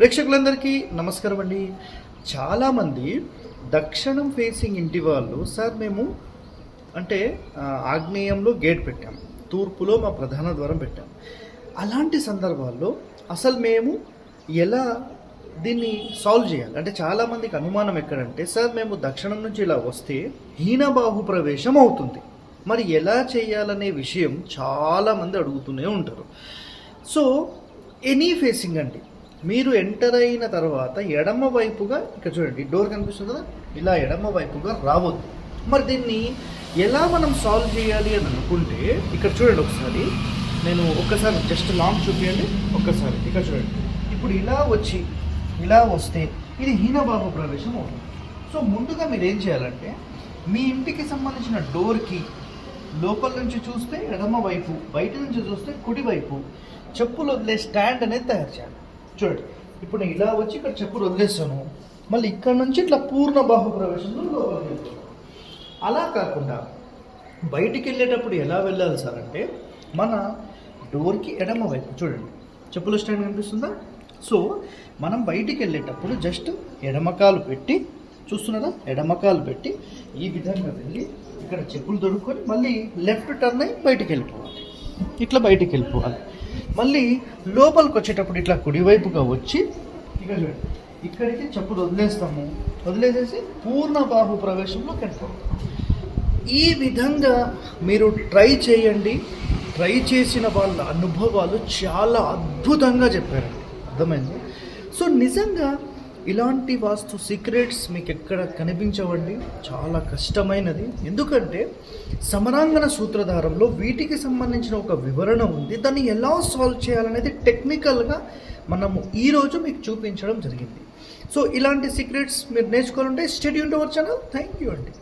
ప్రేక్షకులందరికీ నమస్కారం అండి. చాలామంది దక్షిణం ఫేసింగ్ ఇంటి వాళ్ళు సార్ మేము అంటే ఆగ్నేయంలో గేట్ పెట్టాం. తూర్పులో మా ప్రధాన ద్వారం పెట్టాం. అలాంటి సందర్భాల్లో అసలు మేము ఎలా దీన్ని సాల్వ్ చేయాలి? అంటే చాలామందికి అనుమానం ఎక్కడంటే సార్ మేము దక్షిణం నుంచి ఇలా వస్తే హీనబాహు ప్రవేశం అవుతుంది. మరి ఎలా చేయాలనే విషయం చాలామంది అడుగుతూనే ఉంటారు. సో ఎనీ ఫేసింగ్ అండి. మీరు ఎంటర్ అయిన తర్వాత ఎడమ వైపుగా ఇక్కడ చూడండి డోర్ కనిపిస్తుంది? కదా ఇలా ఎడమ వైపుగా రావద్దు. మరి దీన్ని ఎలా మనం సాల్వ్ చేయాలి అని అనుకుంటే ఇక్కడ చూడండి ఒకసారి. నేను ఒక్కసారి జస్ట్ లాంగ్ చూపించండి ఒక్కసారి ఇక్కడ చూడండి. ఇప్పుడు ఇలా వచ్చి ఇలా వస్తే ఇది హీనబాబు ప్రవేశం అవుతుంది. సో ముందుగా మీరు ఏం చేయాలంటే మీ ఇంటికి సంబంధించిన డోర్కి లోపల నుంచి చూస్తే ఎడమ వైపు బయట నుంచి చూస్తే కుడి వైపు చెప్పులు వదిలే స్టాండ్ అనేది తయారు చేయాలి. చూడండి ఇప్పుడు నేను ఇలా వచ్చి ఇక్కడ చెప్పులు వదిలేస్తాను మళ్ళీ ఇక్కడ నుంచి ఇట్లా పూర్ణ బాహు ప్రవేశంలో లోపలికి వెళ్తాను అలా కాకుండా బయటికి వెళ్ళేటప్పుడు ఎలా వెళ్ళాలి సార్ అంటే మన డోర్కి ఎడమ వైపు చూడండి. చెప్పుల స్టాండ్ కనిపిస్తుందా? సో మనం బయటికి వెళ్ళేటప్పుడు జస్ట్ ఎడమకాలు పెట్టి చూస్తున్నారా? ఎడమకాలు పెట్టి ఈ విధంగా వెళ్ళి ఇక్కడ చెప్పులు దొరుకుని మళ్ళీ లెఫ్ట్ టర్న్ అయి బయటికి వెళ్ళిపోవాలి. ఇట్లా బయటికి వెళ్ళిపోవాలి. మళ్ళీ లోపలికి వచ్చేటప్పుడు ఇట్లా కుడివైపుగా వచ్చి ఇక్కడ చూడండి ఇక్కడికి చెప్పులు వదిలేస్తాము. వదిలేసేసి పూర్ణ బాహు ప్రవేశంలో వెళ్ళిపోతాం ఈ విధంగా మీరు ట్రై చేయండి. ట్రై చేసిన వాళ్ళ అనుభవాలు చాలా అద్భుతంగా చెప్పారండి. అర్థమైంది? సో నిజంగా ఇలాంటి వాస్తు సీక్రెట్స్ మీకు ఎక్కడ కనిపించవండి? చాలా కష్టమైనది. ఎందుకంటే సమరాంగణ సూత్రధారంలో వీటికి సంబంధించిన ఒక వివరణ ఉంది. దాన్ని ఎలా సాల్వ్ చేయాలనేది టెక్నికల్గా మనము ఈరోజు మీకు చూపించడం జరిగింది. సో ఇలాంటి సీక్రెట్స్ మీరు నేర్చుకోవాలంటే స్టడీ ఉంటే ఛానల్ థ్యాంక్ యూ అండి.